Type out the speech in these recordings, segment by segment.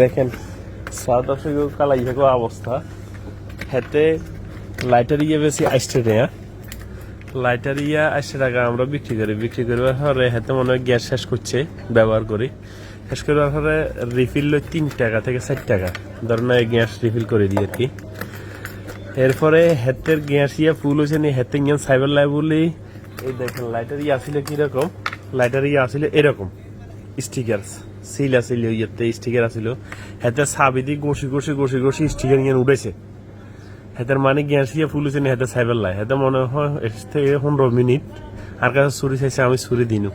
দেখেন south Africa কালাই অবস্থা। হেতে লাইটার ইয়ে বেশি আসছে রে লাইটার ইয়া আশি টাকা আমরা বিক্রি করি। বিক্রি করবার পরে হেতে মনে হয় গ্যাস শেষ করছে, ব্যবহার করি। শেষ করবার পরে রিফিল তিন টাকা থেকে ষাট টাকা। ধরেন এই গ্যাস রিফিল করে দিই আর কি। এরপরে হেতের গ্যাস ইয়া ফুল হয়েছে নি হেতে গিয়ে সাইবার লাই বলি। এই দেখেন, লাইটার ইয়ে আসলে কীরকম? লাইটার ইয়ে আসলে এরকম স্টিকার সিলা ছিল ইয়াতে স্টিকার আছিল হেতে সাবি দি গোসি গোসি গোসি গোসি স্টিকার নিয়ে উঠেছে হেতের মানে গ্যাস ইয়ে ফুলেছে না হেতে সাইবেল লাই হেতে মনে হয় থেকে পনেরো মিনিট আর কাছে ছুরি চাইছে আমি ছুরি দিনু।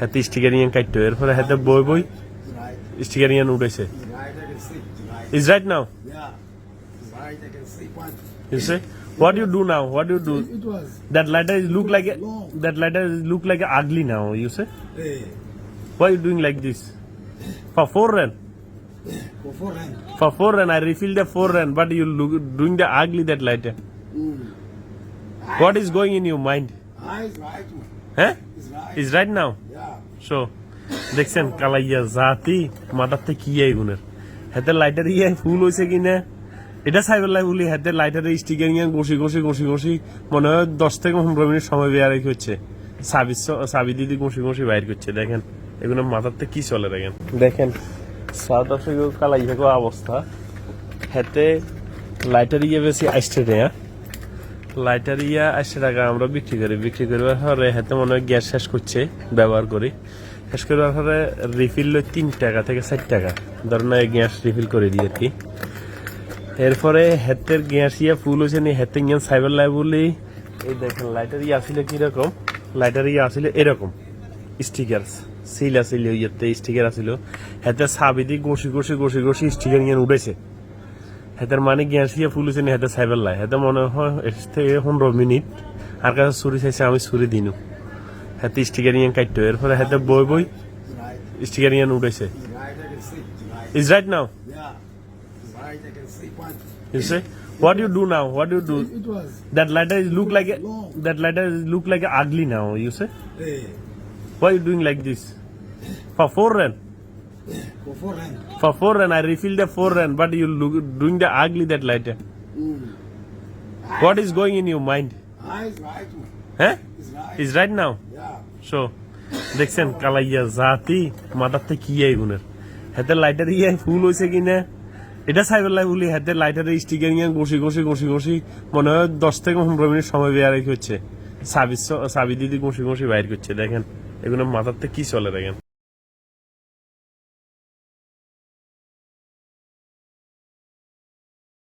হেতে স্টিকার নিয়ে কাটতো এরপরে হেতে বই বই স্টিকার নিয়ে উঠেছে is right now what you do now what you do that lighter is look like that lighter is look like ugly now you say why you doing like this For four rand, For four hand. for rand, I refill the four rand, but you look doing the ugly that lighter. Mm. What is going in your mind? Ah, it's right. Huh? It's right. Is right now? Yeah. So, দেখছেন কালাইয়া জাতি মাথাতে কি এগুনের হাতে lighter ইয়ে ফুল হয়েছে কিনা এটা সাইবার লাই বলি হাতে লাইটারের স্টিকার নিয়ে ঘষি ঘষি ঘষি ঘষি মনে হয় দশ থেকে পনেরো মিনিট সময় বেয়ার হচ্ছে সাবি সাবি দিদি ঘষি ঘষি বাইর করছে দেখেন। এগুলো মাথাতে কি চলে দেখেন। দেখেন সাউথ আফ্রিকা কালাই থাকো অবস্থা। হাতে লাইটার ইয়ে বেশি আসছে লাইটার ইয়া আশি টাকা আমরা বিক্রি করি। বিক্রি করবার পরে হাতে মনে হয় গ্যাস শেষ করছে ব্যবহার করি। শেষ করবার পরে রিফিল তিন টাকা থেকে ষাট টাকা। ধরেন গ্যাস রিফিল করে দিই আর কি। এরপরে হেতের গ্যাস ইয়া ফুল হয়েছে নি হেতে গিয়ে সাইবার লাই বলি এই দেখেন লাইটার ইয়ে আসলে কীরকম? লাইটার ইয়ে আসলে এরকম। স্টিকার সিল আসিল ইয়েতে স্টিকার আসিল হেতে সাবি দিয়ে ঘষি ঘষি ঘষি ঘষি স্টিকার নিয়ে উঠেছে হেতের মানে গ্যাস ইয়ে ফুল হয়েছে হেতে সাইবার লাই হেতে মনে হয় এর থেকে পনেরো মিনিট, আর কাছে ছুরি চাইছে, আমি ছুরি দিনু। হেতে স্টিকার নিয়ে কাটতো এরপরে হেতে বই বই. স্টিকার নিয়ে উঠেছে. Is right now Yeah. Right, I can see. What? You say, what do you do now? What do you do? It was. That lighter is look like a, Long. that lighter is look like a ugly now. You say, Hey. why you doing like this? For four rand, For four hand. for four rand, I refill the four rand, but you look doing the ugly that lighter. Mm. What is going in your mind? Ah, it's right. man. Huh? It's right. Is right now? Yeah. So, দেখছেন কালাইয়া জাতি মাথাতে কি এগুনের হাতে lighter ইয়ে ফুল হয়েছে কিনা এটা সাইবার লাইফ বলি, হাতে লাইটারে স্টিকার নিয়ে ঘষি ঘষি ঘষি ঘষি, মনে হয় দশ থেকে পনেরো মিনিট সময় বেয়ার হচ্ছে সাবি সাবি দিদি ঘষি ঘষি বাইর করছে, দেখেন। এগুলো মাথার থেকে কি চলে, দেখেন।